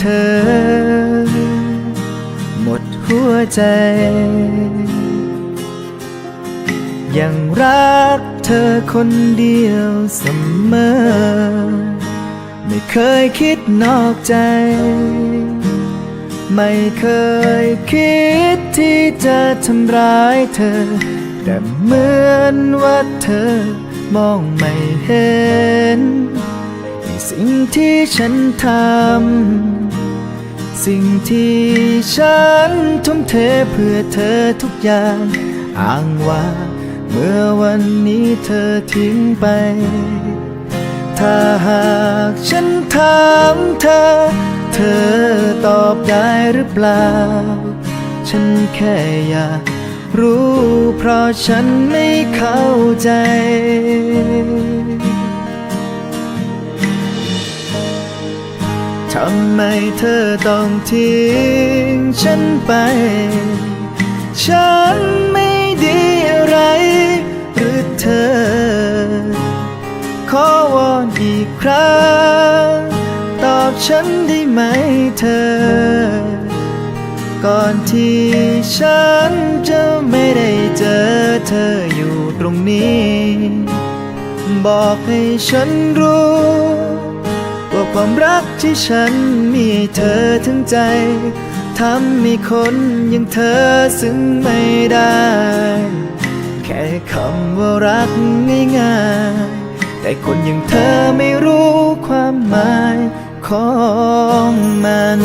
เธอ หมดหัวใจ ยังรักเธอคนเดียวเสมอ ไม่เคยคิดนอกใจ ไม่เคยคิดที่จะทำร้ายเธอ แต่เหมือนว่าเธอมองไม่เห็นในสิ่งที่ฉันทำ สิ่งที่ฉันทุ่มเทเพื่อเธอทุกอย่างอ้างว่า เมื่อวันนี้เธอทิ้งไป ถ้าหากฉันถามเธอ เธอตอบได้หรือเปล่า ฉันแค่อยากรู้เพราะฉันไม่เข้าใจ เธอต้องทิ้งฉันไป ฉันไม่ดีอะไร หรือเธอ ขอวอนอีกครั้ง ตอบฉันได้ไหมเธอ ก่อนที่ฉันจะไม่ได้เจอเธออยู่ตรงนี้ บอกให้ฉันรู้ ความรักที่ฉันมีเธอทั้งใจทำให้คนอย่างเธอซึ้งไม่ได้ แค่คำว่ารักง่ายๆ แต่คนอย่างเธอไม่รู้ความหมายของมัน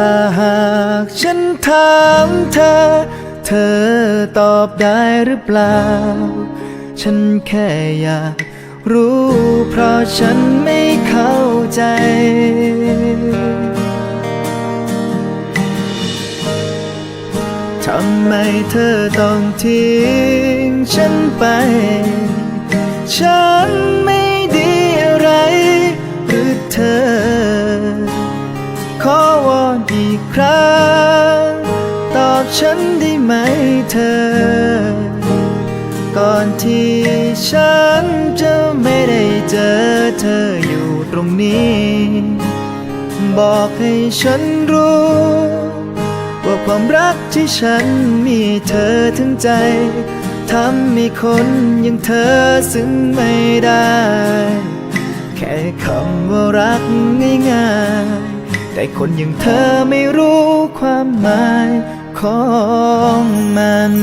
ถ้าหากฉันถามเธอ เธอตอบได้หรือเปล่า ฉันแค่อยากรู้เพราะฉันไม่เข้าใจ ทำไมเธอต้องทิ้งฉันไป ฉันไม่ดีอะไร ฉันได้ไหมเธอ ก่อนที่ฉันจะไม่ได้เจอเธออยู่ตรงนี้ บอกให้ฉันรู้ ว่าความรักที่ฉันมีเธอถึงใจทำให้คนอย่างเธอซึ้งไม่ได้ แค่คำว่ารักง่ายๆแต่คนอย่างเธอไม่รู้ความหมาย ของมัน